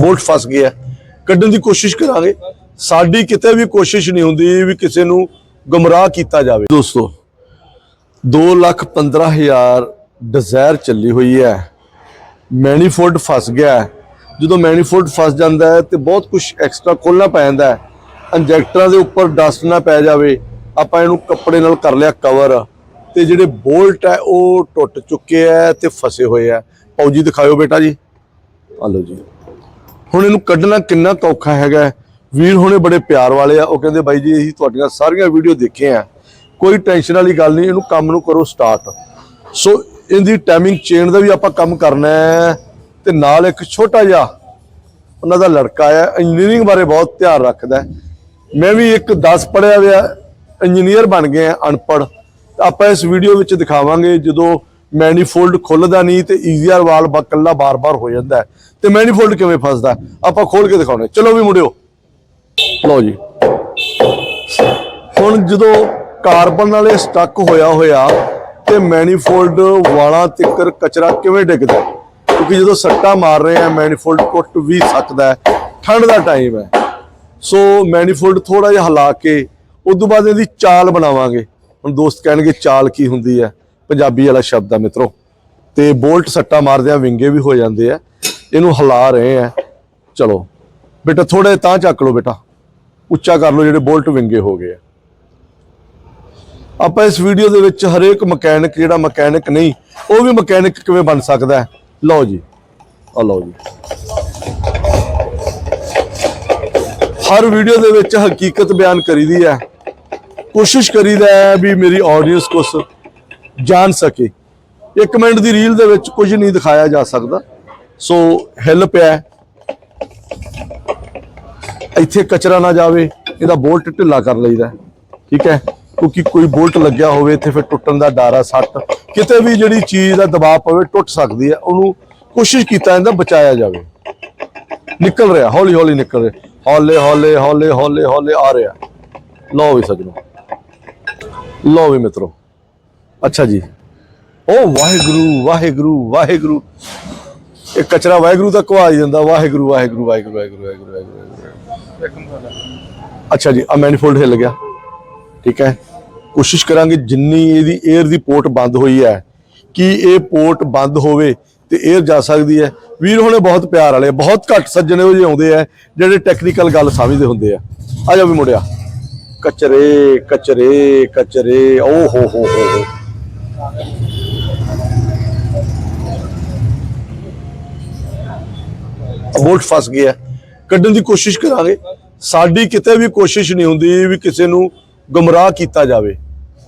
Bolt ਫਸ ਗਿਆ ਕੱਢਣ ਦੀ ਕੋਸ਼ਿਸ਼ ਕਰਾਂਗੇ। ਸਾਡੀ ਕਿਤੇ ਵੀ ਕੋਸ਼ਿਸ਼ ਨਹੀਂ ਹੁੰਦੀ ਵੀ ਕਿਸੇ ਨੂੰ ਗੁੰਮਰਾਹ ਕੀਤਾ ਜਾਵੇ। ਦੋਸਤੋ 2 ਲੱਖ 15 ਹਜ਼ਾਰ ਡਿਜ਼ਾਇਰ ਚੱਲੀ ਹੋਈ ਹੈ। ਮੈਨੀਫੋਲਡ ਫਸ ਗਿਆ ਹੈ। ਜਦੋਂ ਮੈਨੀਫੋਲਡ ਫਸ ਜਾਂਦਾ ਹੈ ਤੇ ਬਹੁਤ ਕੁਝ ਐਕਸਟਰਾ ਖੋਲਣਾ ਪੈ ਜਾਂਦਾ ਹੈ। ਇੰਜੈਕਟਰਾਂ ਦੇ ਉੱਪਰ ਡਸਟ ਨਾ ਪੈ ਜਾਵੇ। ਆਪਾਂ ਇਹਨੂੰ ਕੱਪੜੇ ਨਾਲ ਕਰ ਲਿਆ ਕਵਰ। ਤੇ ਜਿਹੜੇ ਬੋਲਟ ਹੈ, ਉਹ ਟੁੱਟ ਚੁੱਕੇ ਹੈ ਤੇ ਫਸੇ ਹੋਏ ਆ ਪੌਜੀ ਦਿਖਾਇਓ ਬੇਟਾ ਜੀ। ਆ ਲਓ ਜੀ। ਹੁਣ ਇਹਨੂੰ ਕੱਢਣਾ ਕਿੰਨਾ ਕੁ ਔਖਾ ਹੈਗਾ ਵੀਰ ਹੁਣੇ ਬੜੇ ਪਿਆਰ ਵਾਲੇ ਆ, ਉਹ ਕਹਿੰਦੇ ਬਾਈ ਜੀ, ਅਸੀਂ ਤੁਹਾਡੀਆਂ ਸਾਰੀਆਂ ਵੀਡੀਓ ਦੇਖੇ ਆ। ਕੋਈ ਟੈਨਸ਼ਨ ਵਾਲੀ ਗੱਲ ਨਹੀਂ, ਇਹਨੂੰ ਕੰਮ ਨੂੰ ਕਰੋ ਸਟਾਰਟ ਸੋ ਇਹਦੀ ਟਾਈਮਿੰਗ ਚੇਨ ਦਾ ਵੀ ਆਪਾਂ ਕੰਮ ਕਰਨਾ ਹੈ ਤੇ ਨਾਲ ਇੱਕ ਛੋਟਾ ਜਿਹਾ ਉਹਨਾਂ ਦਾ ਲੜਕਾ ਆ ਇੰਜੀਨੀਅਰਿੰਗ ਬਾਰੇ ਬਹੁਤ ਧਿਆਨ ਰੱਖਦਾ ਮੈਂ ਵੀ ਇੱਕ 10 ਪੜਿਆ ਹੋਇਆ ਇੰਜੀਨੀਅਰ ਬਣ ਗਏ ਆ ਅਨਪੜ ਆਪਾਂ ਇਸ ਵੀਡੀਓ ਵਿੱਚ ਦਿਖਾਵਾਂਗੇ ਜਦੋਂ ਮੈਨੀਫੋਲਡ ਖੁੱਲਦਾ ਨਹੀਂ ਤੇ ਈਜ਼ੀਆਰ ਵਾਲ ਬੱਕਲਾ ਬਾਰ-ਬਾਰ ਹੋ ਜਾਂਦਾ ਹੈ। ਤੇ ਮੈਨੀਫੋਲਡ ਕਿਵੇਂ ਫਸਦਾ? ਆਪਾਂ ਖੋਲ ਕੇ ਦਿਖਾਉਣੇ ਚਲੋ ਵੀ ਮੁੜਿਓ। ਲਓ ਜੀ। ਹੁਣ ਜਦੋਂ ਕਾਰਬਨ ਵਾਲੇ ਸਟਕ ਹੋਇਆ ਹੋਇਆ ਤੇ ਮੈਨੀਫੋਲਡ ਵਾਲਾਂ ਤਿੱਕਰ ਕਚਰਾ ਕਿਵੇਂ ਡਿੱਗਦਾ ਕਿਉਂਕਿ ਜਦੋਂ ਸੱਟਾ ਮਾਰ ਰਹੇ ਆ ਮੈਨੀਫੋਲਡ ਟੁੱਟ ਵੀ ਸਕਦਾ ਠੰਡ ਦਾ ਟਾਈਮ ਹੈ। ਸੋ ਮੈਨੀਫੋਲਡ ਥੋੜਾ ਜਿਹਾ ਹਿਲਾ ਕੇ ਉਸ ਤੋਂ ਬਾਅਦ ਇਹਦੀ ਚਾਲ ਬਣਾਵਾਂਗੇ। ਹੁਣ ਦੋਸਤ ਕਹਿਣਗੇ ਚਾਲ ਕੀ ਹੁੰਦੀ ਹੈ। ਪੰਜਾਬੀ ਵਾਲਾ ਸ਼ਬਦ ਆ ਮਿੱਤਰੋ। ਤੇ ਬੋਲਟ ਸੱਟਾ ਮਾਰਦਿਆਂ ਵਿੰਗੇ ਵੀ ਹੋ ਜਾਂਦੇ ਆ। ਇਹਨੂੰ ਹਿਲਾ ਰਹੇ ਆ। ਚਲੋ, ਬੇਟਾ ਥੋੜੇ ਤਾਂ ਚੱਕ ਲਓ ਬੇਟਾ। ਉੱਚਾ ਕਰ ਲਓ ਜਿਹੜੇ ਬੋਲਟ ਵਿੰਗੇ ਹੋ ਗਏ ਆ। ਆਪਾਂ ਇਸ ਵੀਡੀਓ ਦੇ ਵਿੱਚ ਹਰੇਕ ਮਕੈਨਿਕ, ਜਿਹੜਾ ਮਕੈਨਿਕ ਨਹੀਂ, ਉਹ ਵੀ ਮਕੈਨਿਕ ਕਿਵੇਂ ਬਣ ਸਕਦਾ ਹੈ? ਲਓ ਜੀ। ਆ ਲਓ ਜੀ। ਹਰ ਵੀਡੀਓ ਦੇ ਵਿੱਚ ਹਕੀਕਤ ਬਿਆਨ ਕਰੀਦੀ ਹੈ। ਕੋਸ਼ਿਸ਼ ਕਰੀਦਾ ਹੈ ਵੀ ਮੇਰੀ ਆਡੀਅנס ਕੁਛ ਜਾਣ ਸਕੇ। ਇੱਕ ਮਿੰਟ ਦੀ ਰੀਲ ਦੇ ਵਿੱਚ ਕੁਝ ਨਹੀਂ ਦਿਖਾਇਆ ਜਾ ਸਕਦਾ। ਸੋ ਹਿੱਲ ਪਿਆ ਇੱਥੇ ਕਚਰਾ ਨਾ ਜਾਵੇ, ਇਹਦਾ ਬੋਲਟ ਢਿੱਲਾ ਕਰ ਲਈਦਾ ਠੀਕ ਹੈ? ਕਿਉਂਕਿ ਕੋਈ ਬੋਲਟ ਲੱਗਿਆ ਹੋਵੇ, ਇੱਥੇ ਫਿਰ ਟੁੱਟਣ ਦਾ ਡਰ ਆ, ਸੱਟ। ਕਿਤੇ ਵੀ ਜਿਹੜੀ ਚੀਜ਼ ਦਾ ਦਬਾਅ ਪਵੇ, ਟੁੱਟ ਸਕਦੀ ਹੈ। ਉਹਨੂੰ ਕੋਸ਼ਿਸ਼ ਕੀਤਾ ਜਾਂਦਾ ਬਚਾਇਆ ਜਾਵੇ। ਨਿਕਲ ਰਿਹਾ ਹੌਲੀ ਹੌਲੀ ਨਿਕਲ ਰਿਹਾ। ਹੌਲੇ ਹੌਲੇ ਹੌਲੇ ਹੌਲੇ ਹੌਲੇ ਆ ਰਿਹਾ। ਲਓ ਵੀ ਸਜਣੋ। ਲਓ ਵੀ ਮਿੱਤਰੋ। ਅੱਛਾ ਜੀ। ਉਹ ਵਾਹਿਗੁਰੂ ਵਾਹਿਗੁਰੂ ਵਾਹਿਗੁਰੂ। ਇਹ ਕਚਰਾ ਵਾਹਿਗੁਰੂ ਤੱਕ ਆ ਜਾਂਦਾ। ਵਾਹਿਗੁਰੂ ਵਾਹਿਗੁਰੂ ਵਾਹਿਗੁਰੂ ਵਾਹਿਗੁਰੂ ਵਾਹਿਗੁਰੂ ਅੱਛਾ ਜੀ ਆ ਮੈਨੀਫੋਲਡ ਹਿੱਲ ਗਿਆ। ਠੀਕ ਹੈ। ਕੋਸ਼ਿਸ਼ ਕਰਾਂਗੇ ਜਿੰਨੀ ਇਹਦੀ 에ਅਰ ਦੀ ਪੋਰਟ ਬੰਦ ਹੋਈ ਹੈ, ਕਿ ਇਹ ਪੋਰਟ ਬੰਦ ਹੋਵੇ ਤੇ 에ਅਰ ਜਾ ਸਕਦੀ ਹੈ। ਵੀਰ ਹੋਣੇ ਬਹੁਤ ਪਿਆਰ ਵਾਲੇ ਬਹੁਤ ਘੱਟ ਸੱਜਣੇ ਉਹ ਜਿਹੇ ਆਉਂਦੇ ਆ, ਜਿਹੜੇ ਟੈਕਨੀਕਲ ਗੱਲ ਸਮਝਦੇ ਹੁੰਦੇ ਆ। ਆ ਜਾ ਵੀ ਮੁੜਿਆ ਕਚਰੇ ਕਚਰੇ ਕਚਰੇ, ਓ ਹੋ ਹੋ ਹੋ। ਬੋਲਟ ਫਸ ਗਿਆ ਕੱਢਣ ਦੀ ਕੋਸ਼ਿਸ਼ ਕਰਾਂਗੇ। ਸਾਡੀ ਕਿਤੇ ਵੀ ਕੋਸ਼ਿਸ਼ ਨਹੀਂ ਹੁੰਦੀ ਵੀ ਕਿਸੇ ਨੂੰ ਗੁੰਮਰਾਹ ਕੀਤਾ ਜਾਵੇ।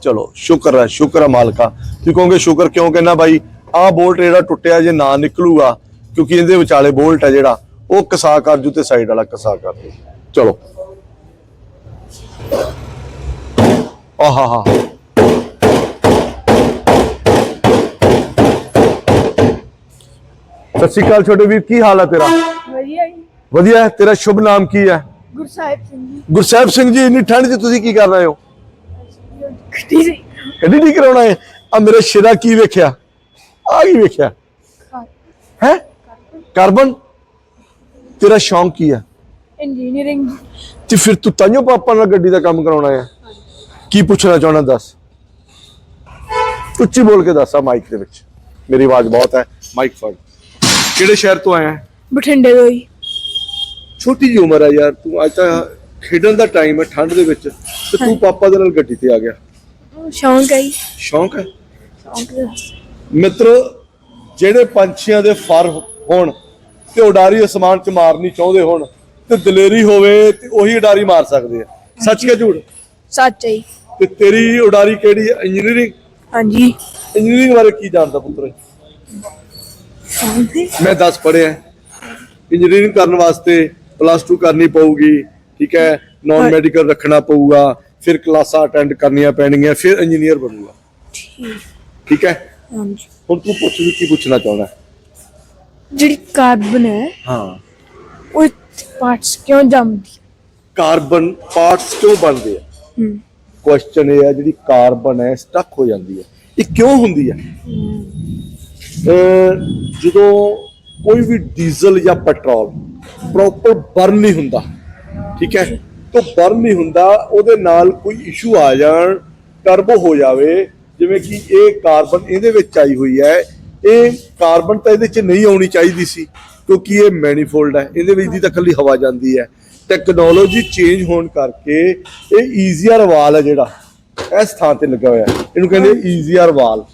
ਚਲੋ, ਸ਼ੁਕਰ ਹੈ ਸ਼ੁਕਰ ਹੈ ਮਾਲਕਾ। ਤੁਸੀਂ ਕਹੋਗੇ, ਸ਼ੁਕਰ ਕਿਉਂ ਕਹਿੰਦਾ ਬਾਈ? ਆਹ ਬੋਲਟ ਜਿਹੜਾ ਟੁੱਟਿਆ ਜੇ ਨਾ ਨਿਕਲੂਗਾ, ਕਿਉਂਕਿ ਇਹਦੇ ਵਿਚਾਲੇ ਬੋਲਟ ਹੈ ਜਿਹੜਾ, ਉਹ ਕਸਾ ਕਰ ਜੂ ਤੇ ਸਾਈਡ ਵਾਲਾ ਕਸਾ ਕਰ ਦੂ ਚਲੋ। ਆਹਾ ਹਾ। ਸਤਿ ਸ਼੍ਰੀ ਅਕਾਲ ਛੋਟੇ ਵੀਰ ਕੀ ਹਾਲ ਹੈ ਤੇਰਾ? ਵਧੀਆ ਜੀ। ਵਧੀਆ ਹੈ ਤੇਰਾ ਸ਼ੁਭ ਨਾਮ ਕੀ ਹੈ? ਗੁਰਸਾਹਿਬ ਸਿੰਘ ਜੀ। ਗੁਰਸੇਵ ਸਿੰਘ ਜੀ ਇੰਨੀ ਠੰਡ 'ਚ ਤੁਸੀਂ ਕੀ ਕਰ ਰਹੇ ਹੋ? ਗੱਡੀ ਠੀਕ ਕਰਾਉਣਾ ਹੈ? ਆ ਮੇਰੇ ਸ਼ਿਰਾ ਕੀ ਵੇਖਿਆ? ਆ ਕੀ ਵੇਖਿਆ? ਹੈ? ਕਾਰਬਨ? ਤੇਰਾ ਸ਼ੌਂਕ ਕੀ ਹੈ? ਇੰਜੀਨੀਅਰਿੰਗ ਤੇ ਫਿਰ ਤੂੰ ਤਾਈਓ ਪਾਪਾ ਨਾਲ ਗੱਡੀ ਦਾ ਕੰਮ ਕਰਾਉਣਾ ਹੈ? ਕੀ ਪੁੱਛਣਾ ਚਾਹਣਾ ਦੱਸ? ਉੱਚੀ ਬੋਲ ਕੇ ਦੱਸ ਆ ਮਾਈਕ ਦੇ ਵਿੱਚ। ਮੇਰੀ ਆਵਾਜ਼ ਬਹੁਤ ਹੈ। ਮਾਈਕ ਫੜ। ਕਿਹੜੇ ਸ਼ਹਿਰ ਤੋਂ ਆਇਆ ਹੈ? ਬਠਿੰਡੇ ਤੋਂ ਜੀ। ਛੋਟੀ ਜਿਹੀ ਉਮਰ ਹੈ ਯਾਰ ਤੂੰ ਅੱਜ ਤਾਂ ਖੇਡਣ ਦਾ ਟਾਈਮ ਹੈ ਠੰਡ ਦੇ ਵਿੱਚ ਤੇ ਤੂੰ ਪਾਪਾ ਦੇ ਨਾਲ ਗੱਡੀ ਤੇ ਆ ਗਿਆ। ਸ਼ੌਂਕ ਹੈ ਜੀ। ਸ਼ੌਂਕ ਹੈ? ਸ਼ੌਂਕ ਦਾ। ਮਿੱਤਰ ਜਿਹੜੇ ਪੰਛੀਆਂ ਦੇ ਫਰ ਹੋਣ ਤੇ ਉਡਾਰੀ ਅਸਮਾਨ 'ਚ ਮਾਰਨੀ ਚਾਹੁੰਦੇ ਹੋਣ ਤੇ ਦਲੇਰੀ ਹੋਵੇ ਤੇ ਉਹੀ ਉਡਾਰੀ ਮਾਰ ਸਕਦੇ ਆ। ਸੱਚ ਕਿ ਝੂਠ? ਸੱਚ ਹੈ ਜੀ। ਤੇ ਤੇਰੀ ਉਡਾਰੀ ਕਿਹੜੀ ਹੈ? ਇੰਜੀਨੀਅਰਿੰਗ ਹਾਂਜੀ। ਇੰਜੀਨੀਅਰਿੰਗ ਬਾਰੇ ਕੀ ਜਾਣਦਾ ਪੁੱਤਰ? ਹੈ ਮੈਂ 10 ਪੜ੍ਹਿਆ ਇੰਜੀਨੀਅਰਿੰਗ ਕਰਨ ਵਾਸਤੇ ਪਲੱਸ 2 ਕਰਨੀ ਪਊਗੀ ਠੀਕ ਹੈ? ਨਾਨ। ਮੈਡੀਕਲ ਰੱਖਣਾ ਪਊਗਾ ਫਿਰ ਕਲਾਸਾਂ ਅਟੈਂਡ ਕਰਨੀਆਂ ਪੈਣਗੀਆਂ ਫਿਰ ਇੰਜੀਨੀਅਰ ਬਣੂਗਾ। ਠੀਕ। ਹੈ? ਹਾਂਜੀ। ਹੁਣ ਤੂੰ ਪੁੱਛ ਵੀ ਕੀ ਪੁੱਛਣਾ ਚਾਹੁੰਦਾ ਜਿਹੜੀ ਕਾਰਬਨ ਹੈ ਹਾਂ। ਉਹ ਪਾਰਟਸ ਕਿਉਂ ਜੰਮਦੀ? ਕਾਰਬਨ ਪਾਰਟਸ ਕਿਉਂ ਬਣਦੇ ਆ? ਹੂੰ। ਕੁਐਸਚਨ ਇਹ ਹੈ ਜਿਹੜੀ ਕਾਰਬਨ ਹੈ ਸਟਕ ਹੋ ਜਾਂਦੀ ਹੈ। ਇਹ ਕਿਉਂ ਹੁੰਦੀ ਹੈ। ਜਦੋਂ ਕੋਈ ਵੀ ਡੀਜ਼ਲ ਜਾਂ ਪੈਟਰੋਲ ਪ੍ਰੋਪਰ ਬਰਨ ਨਹੀਂ ਹੁੰਦਾ, ਠੀਕ ਹੈ, ਤੋਂ ਬਰਨ ਨਹੀਂ ਹੁੰਦਾ, ਉਹਦੇ ਨਾਲ ਕੋਈ ਇਸ਼ੂ ਆ ਜਾਣ ਟਰਬੋ ਹੋ ਜਾਵੇ, ਜਿਵੇਂ ਕਿ ਇਹ ਕਾਰਬਨ ਇਹਦੇ ਵਿੱਚ ਆਈ ਹੋਈ ਹੈ, ਇਹ ਕਾਰਬਨ ਤਾਂ ਇਹਦੇ ਚ ਨਹੀਂ ਆਉਣੀ ਚਾਹੀਦੀ ਸੀ, ਕਿਉਂਕਿ ਇਹ ਮੈਨੀਫੋਲਡ ਹੈ, ਇਹਦੇ ਵਿੱਚ ਦੀ ਤਾਂ ਇਕੱਲੀ ਹਵਾ ਜਾਂਦੀ ਹੈ। ਟੈਕਨੋਲੋਜੀ ਚੇਂਜ ਹੋਣ ਕਰਕੇ ਇਹ ਈਜ਼ੀਅਰ ਵਾਲ ਹੈ ਜਿਹੜਾ, ਇਸ ਥਾਂ ਤੇ ਲੱਗਾ ਹੋਇਆ, ਇਹਨੂੰ ਕਹਿੰਦੇ ਈਜ਼ੀਅਰ ਵਾਲ।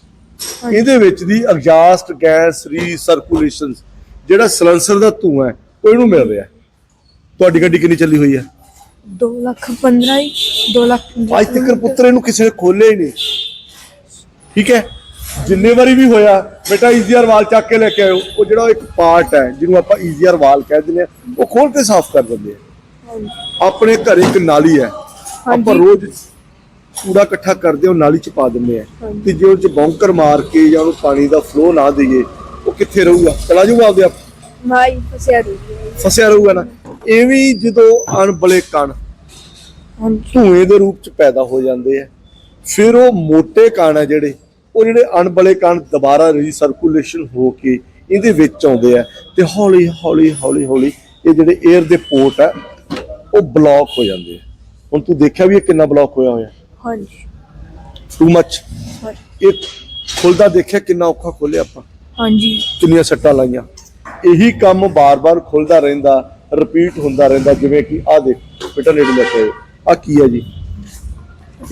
ਇਹਦੇ ਵਿੱਚ ਦੀ ਐਗਜ਼ਾਸਟ ਗੈਸ ਰੀਸਰਕੂਲੇਸ਼ਨ ਜਿਹੜਾ ਸਲੈਂਸਰ ਦਾ ਧੂਆਂ ਹੈ ਉਹ ਇਹਨੂੰ ਮਿਲ ਰਿਹਾ? ਤੁਹਾਡੀ ਗੱਡੀ ਕਿੰਨੀ ਚੱਲੀ ਹੋਈ ਹੈ? 2 ਲੱਖ 15 ਹੀ 2 ਲੱਖ ਅੱਜ ਤੱਕ ਪੁੱਤਰ ਇਹਨੂੰ ਕਿਸੇ ਨੇ ਖੋਲਿਆ ਹੀ ਨਹੀਂ। ਠੀਕ ਹੈ? ਜਿੰਨੇ ਵਾਰੀ ਵੀ ਹੋਇਆ ਬੇਟਾ ਈਜ਼ੀਅਰ ਵਾਲ ਚੱਕ ਕੇ ਲੈ ਕੇ ਆਇਓ। ਉਹ ਜਿਹੜਾ ਇੱਕ ਪਾਰਟ ਹੈ ਜਿਹਨੂੰ ਆਪਾਂ ਈਜ਼ੀਅਰ ਵਾਲ ਕਹਿ ਦਿੰਦੇ ਆ ਉਹ ਖੋਲ ਕੇ ਸਾਫ਼ ਕਰ ਦਿੰਦੇ ਆ। ਆਪਣੇ ਘਰ ਇੱਕ ਨਾਲੀ ਹੈ। ਆਪਾਂ ਰੋਜ਼ ਕੂੜਾ ਇਕੱਠਾ ਕਰਦੇ ਉਹ ਨਾਲੀ ਚ ਪਾ ਦਿੰਦੇ ਆ। ਤੇ ਜੇ ਉਹ ਚ ਬੌਂਕਰ ਮਾਰ ਕੇ ਜਾਂ ਉਹਨੂੰ ਪਾਣੀ ਦਾ ਫਲੋ ਨਾ ਦਈਏ ਉਹ ਕਿੱਥੇ ਰਹੂਗਾ? ਚਲਾ ਜਾਊਗਾ ਆਪਦੇ ਆਪ? ਮਾਈ ਫਸਿਆ ਰਹੂਗਾ ਫਸਿਆ ਰਹੂਗਾ ਨਾ। ਇਹ ਜਦੋਂ ਅਣਬਲੇ ਕਣ ਧੂਏ ਦੇ ਰੂਪ ਚ ਪੈਦਾ ਹੋ ਜਾਂਦੇ ਆ ਫਿਰ ਉਹ ਮੋਟੇ ਕਣ ਆ ਜਿਹੜੇ ਉਹ ਜਿਹੜੇ ਅਣਬਲੇ ਕਣ ਦੁਬਾਰਾ ਰੀਸਰਕੂਲੇਸ਼ਨ ਹੋ ਕੇ ਇਹਦੇ ਵਿੱਚ ਆਉਂਦੇ ਆ। ਤੇ ਹੌਲੀ ਹੌਲੀ ਹੌਲੀ ਹੌਲੀ ਇਹ ਜਿਹੜੇ 에ਅਰ ਦੇ ਪੋਰਟ ਆ ਉਹ ਬਲੌਕ ਹੋ ਜਾਂਦੇ ਆ। ਹੁਣ ਤੂੰ ਦੇਖਿਆ ਵੀ ਇਹ ਕਿੰਨਾ ਬਲੌਕ ਹੋਇਆ ਹੋਇਆ? ਹਾਂਜੀ। ਟੂ ਮੱਚ ਹਾਂਜੀ। ਇਹ ਖੁੱਲਦਾ ਦੇਖਿਆ ਕਿੰਨਾ ਔਖਾ ਖੋਲਿਆ ਆਪਾਂ। ਹਾਂਜੀ। ਕਿੰਨੀਆਂ ਸੱਟਾਂ ਲਾਈਆਂ। ਇਹੀ ਕੰਮ ਬਾਰ-ਬਾਰ ਖੁੱਲਦਾ ਰਹਿੰਦਾ ਰਿਪੀਟ ਹੁੰਦਾ ਰਹਿੰਦਾ ਜਿਵੇਂ ਕਿ ਆ ਦੇਖ ਬੇਟਾ ਨੇੜੇ ਲੈ ਕੇ ਆ ਕੀ ਹੈ ਜੀ?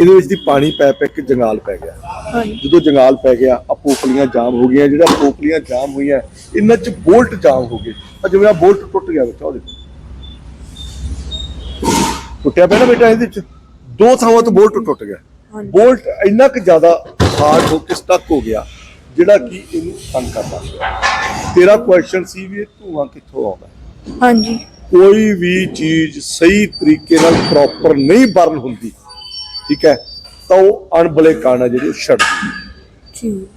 ਇਹਦੇ ਵਿੱਚ ਦੀ ਪਾਣੀ ਪੈ ਪੈ ਕੇ ਜੰਗਾਲ ਪੈ ਗਿਆ। ਹਾਂਜੀ। ਜਦੋਂ ਜੰਗਾਲ ਪੈ ਗਿਆ ਆ ਪੋਪਲੀਆਂ ਜਾਮ ਹੋ ਗਈਆਂ ਜਿਹੜਾ ਪੋਪਲੀਆਂ ਜਾਮ ਹੋਈਆਂ ਇਹਨਾਂ 'ਚ ਬੋਲਟ ਜਾਮ ਹੋ ਗਏ। ਆ ਜਿਵੇਂ ਆ ਬੋਲਟ ਟੁੱਟ ਗਿਆ ਬੇਟਾ ਉਹ ਦੇਖੋ। ਟੁੱਟਿਆ ਪਿਆ ਨਾ ਬੇਟਾ ਇਹਦੇ 'ਚ? ਦੋ ਥਾਵਾਂ ਤੋਂ ਬੋਲਟ ਟੁੱਟ ਗਿਆ। ਬੋਲਟ ਇੰਨਾ ਕਿ ਜ਼ਿਆਦਾ ਹਾਰਡ ਹੋ ਕੇ ਸਟੱਕ ਹੋ ਗਿਆ ਜਿਹੜਾ ਕਿ ਇਹਨੂੰ ਤੰਗ ਕਰਦਾ ਤੇਰਾ ਕੁਐਸਚਨ ਸੀ ਵੀ ਇਹ ਧੂਆਂ ਕਿੱਥੋਂ ਆਉਂਦਾ? ਹਾਂਜੀ। ਕੋਈ ਵੀ ਚੀਜ਼ ਸਹੀ ਤਰੀਕੇ ਨਾਲ ਪ੍ਰੋਪਰ ਨਹੀਂ ਬਰਨ ਹੁੰਦੀ ਠੀਕ ਹੈ? ਤਾਂ ਉਹ ਅਣਬਲੇ ਕਾਣਾ ਜਿਹੜੀ ਉਹ ਛੱਡਦੀ ਠੀਕ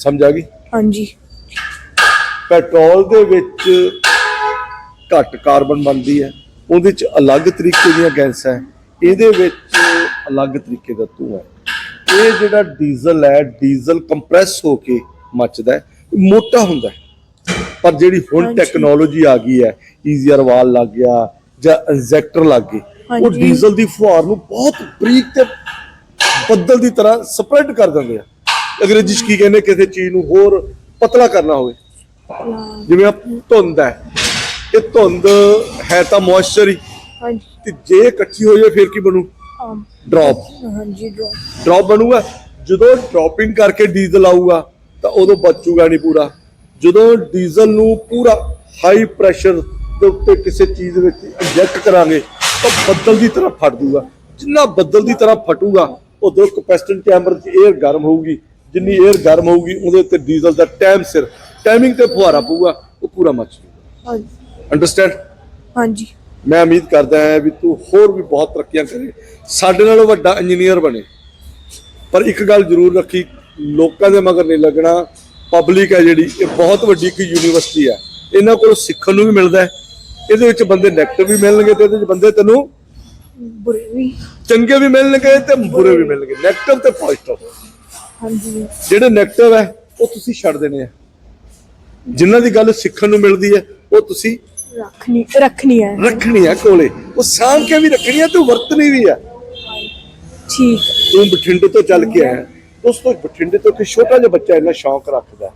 ਸਮਝ ਆ ਗਈ? ਹਾਂਜੀ। ਪੈਟਰੋਲ ਦੇ ਵਿੱਚ ਘੱਟ ਕਾਰਬਨ ਬਣਦੀ ਹੈ। ਉਹਦੇ ਚ ਅਲੱਗ ਤਰੀਕੇ ਦੀਆਂ ਗੈਸਾਂ ਹੈ ਇਹਦੇ ਵਿੱਚ ਅਲੱਗ ਤਰੀਕੇ ਦਾ ਧੂੰਆਂ ਹੈ। ਇਹ ਜਿਹੜਾ ਡੀਜ਼ਲ ਹੈ ਡੀਜ਼ਲ ਕੰਪਰੈਸ ਹੋ ਕੇ ਮੱਚਦਾ ਮੋਟਾ ਹੁੰਦਾ ਪਰ ਜਿਹੜੀ ਹੁਣ। ਟੈਕਨੋਲੋਜੀ ਆ ਗਈ ਹੈ ਈਜ਼ੀਅਰ ਵਾਲ ਲੱਗ ਗਿਆ ਜਾਂ ਇੰਜੈਕਟਰ ਲੱਗ ਗਏ ਉਹ। ਡੀਜ਼ਲ ਦੀ ਫੁਹਾਰ ਨੂੰ ਬਹੁਤ ਬਰੀਕ ਤੇ ਬੱਦਲ ਦੀ ਤਰ੍ਹਾਂ ਸਪਰੈਡ ਕਰ ਦਿੰਦੇ ਆ। ਅੰਗਰੇਜ਼ੀ 'ਚ ਕੀ ਕਹਿੰਦੇ ਕਿਸੇ ਚੀਜ਼ ਨੂੰ ਹੋਰ ਪਤਲਾ ਕਰਨਾ ਹੋਵੇ। ਜਿਵੇਂ ਧੁੰਦ ਹੈ ਇਹ ਧੁੰਦ ਹੈ ਤਾਂ ਮੌਇਸਚਰ ਹੀ। ਹਾਂਜੀ। ਤੇ ਜੇ ਇਕੱਠੀ ਹੋ ਜਾਵੇ ਫਿਰ ਕੀ ਬਣੂ? ਡ੍ਰੌਪ ਹਾਂਜੀ ਡਰੋ- ਡ੍ਰੌਪ ਬਣੂਗਾ। ਜਦੋਂ ਡ੍ਰੌਪਿੰਗ ਕਰਕੇ ਡੀਜ਼ਲ ਆਊਗਾ ਤਾਂ ਉਦੋਂ ਬਚੂਗਾ ਨਹੀਂ ਪੂਰਾ। ਜਦੋਂ ਡੀਜ਼ਲ ਨੂੰ ਪੂਰਾ ਹਾਈ ਪ੍ਰੈਸ਼ਰ ਦੇ ਉੱਤੇ ਕਿਸੇ ਚੀਜ਼ ਵਿੱਚ ਇੰਜੈਕਟ ਕਰਾਂਗੇ ਤਾਂ ਬੱਦਲ ਦੀ ਤਰ੍ਹਾਂ ਫਟ ਜੂਗਾ। ਜਿੰਨਾ ਬੱਦਲ ਦੀ ਤਰ੍ਹਾਂ ਫਟੂਗਾ ਉਦੋਂ ਕਪੈਸਿਟਨ ਚੈਂਬਰ 'ਚ 에ਅਰ ਗਰਮ ਹੋਊਗੀ। ਜਿੰਨੀ 에ਅਰ ਗਰਮ ਹੋਊਗੀ ਉਹਦੇ ਉੱਤੇ ਡੀਜ਼ਲ ਦਾ ਟਾਈਮ ਸਿਰ। ਟਾਈਮਿੰਗ ਤੇ ਫੁਹਾਰਾ ਪਊਗਾ ਉਹ ਪੂਰਾ ਮੱਚ ਜਾਊਗਾ ਹਾਂਜੀ। ਅੰਡਰਸਟੈਂਡ ਹਾਂਜੀ। ਮੈਂ ਉਮੀਦ ਕਰਦਾ ਹਾਂ ਵੀ ਤੂੰ ਹੋਰ ਵੀ ਬਹੁਤ ਤਰੱਕੀਆਂ ਕਰੇ। ਸਾਡੇ ਨਾਲੋਂ ਵੱਡਾ ਇੰਜੀਨੀਅਰ ਬਣੇ। ਪਰ ਇੱਕ ਗੱਲ ਜ਼ਰੂਰ ਰੱਖੀ ਲੋਕਾਂ ਦੇ ਮਗਰ ਨਹੀਂ ਲੱਗਣਾ। ਪਬਲਿਕ ਹੈ ਜਿਹੜੀ ਇਹ ਬਹੁਤ ਵੱਡੀ ਇੱਕ ਯੂਨੀਵਰਸਿਟੀ ਹੈ। ਇਹਨਾਂ ਕੋਲ ਸਿੱਖਣ ਨੂੰ ਵੀ ਮਿਲਦਾ ਹੈ। ਇਹਦੇ ਵਿੱਚ ਬੰਦੇ ਨੈਗੇਟਿਵ ਵੀ ਮਿਲਣਗੇ ਤੇ ਇਹਦੇ ਵਿੱਚ ਬੰਦੇ ਤੈਨੂੰ ਬੁਰੇ ਵੀ। ਚੰਗੇ ਵੀ ਮਿਲਣਗੇ ਤੇ ਬੁਰੇ ਵੀ ਮਿਲਣਗੇ। ਨੈਗੇਟਿਵ ਤੇ ਪੋਜ਼ਿਟਿਵ ਹਾਂਜੀ। ਜਿਹੜੇ ਨੈਗੇਟਿਵ ਹੈ ਉਹ ਤੁਸੀਂ ਛੱਡ ਦੇਣੇ ਆ ਜਿਨ੍ਹਾਂ ਦੀ ਗੱਲ ਸਿੱਖਣ ਨੂੰ ਮਿਲਦੀ ਹੈ ਉਹ ਤੁਸੀਂ ਰੱਖਣੀ ਹੈ। ਰੱਖਣੀ ਆ ਕੋਲੇ। ਉਹ ਸਾਂਭ ਕੇ ਵੀ ਰੱਖਣੀ ਆ ਤੇ ਵਰਤਣੀ ਵੀ ਆ ਠੀਕ। ਤੂੰ ਬਠਿੰਡੇ ਤੋਂ ਚੱਲ ਕੇ ਆਇਆ। ਉਸ ਤੋਂ ਬਠਿੰਡੇ ਤੋਂ ਕਿ ਛੋਟਾ ਜਿਹਾ ਬੱਚਾ ਇੰਨਾ ਸ਼ੌਂਕ ਰੱਖਦਾ